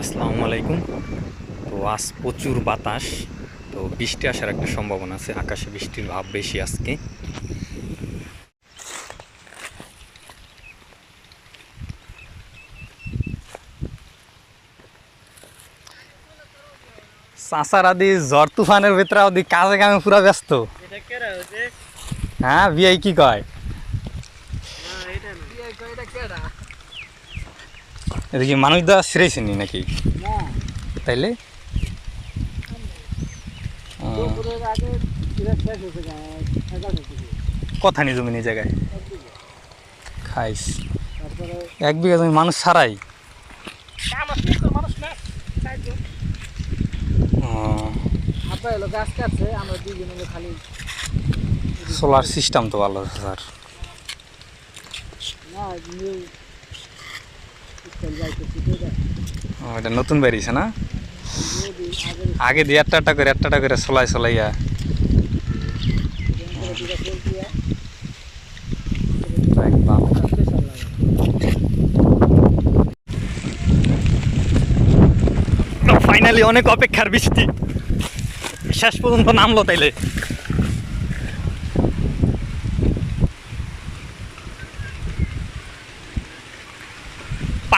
আসসালামু আলাইকুম। তো আজ প্রচুর বাতাস তো বৃষ্টি আসার একটা সম্ভাবনা আছে আকাশে বৃষ্টির ভাব বেশি আজকে। চাষার আদি ঝড় তুফানের ভিতরে আদি কাজে কামে পুরা ব্যস্ত। হ্যাঁ বিয়াই কি কয়? এদিকে মানুষ দা ছিঁড়েছিনি নাকি? তাইলে? কথা নি জমি নি জায়গায়। খাইস। এক বিঘা জমি মানুষ ছাড়াই? সোলার সিস্টেম তো ভালো স্যার ও, এটা নতুন বেরিয়েছে না? আগে দিয়ে একটা একটা করে একটা একটা করে সোলাই সোলাইয়া। ফাইনালি অনেক অপেক্ষার বৃষ্টি। শেষ পর্যন্ত নামলো তাইলে।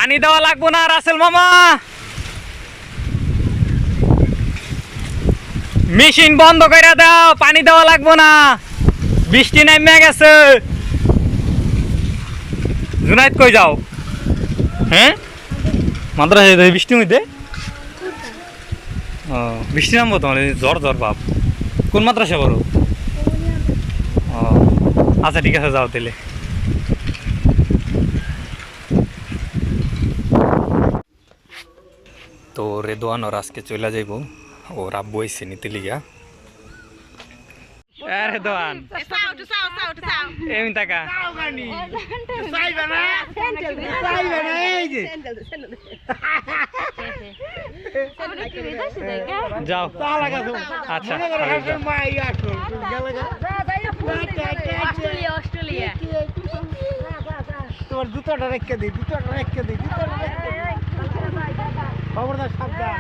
পানি দেওয়া লাগবো না, রাসেল মামা। মেশিন বন্ধ করে দাও, পানি দেওয়া লাগবো না। বৃষ্টি নেমে গেছে। জুনাইদ কই যাও? হ্যাঁ? মাদ্রাসায় যাই বৃষ্টির মধ্যে? ও, বৃষ্টি নামবো তোমার জ্বর জ্বর বাপ কোন মাদ্রাসা করো ও আচ্ছা ঠিক আছে, যাও তাহলে। তো রেদোয়ান ওর আজকে চলে যাইব। ওর আব্বু এসে নিতে লিগা রেদোয়ান। এমনি যাও। আচ্ছা তোমার জুতোটা রেখে দিই জুতোটা রেখে দিই জুতোটা রেখে খবরদার সাবধান।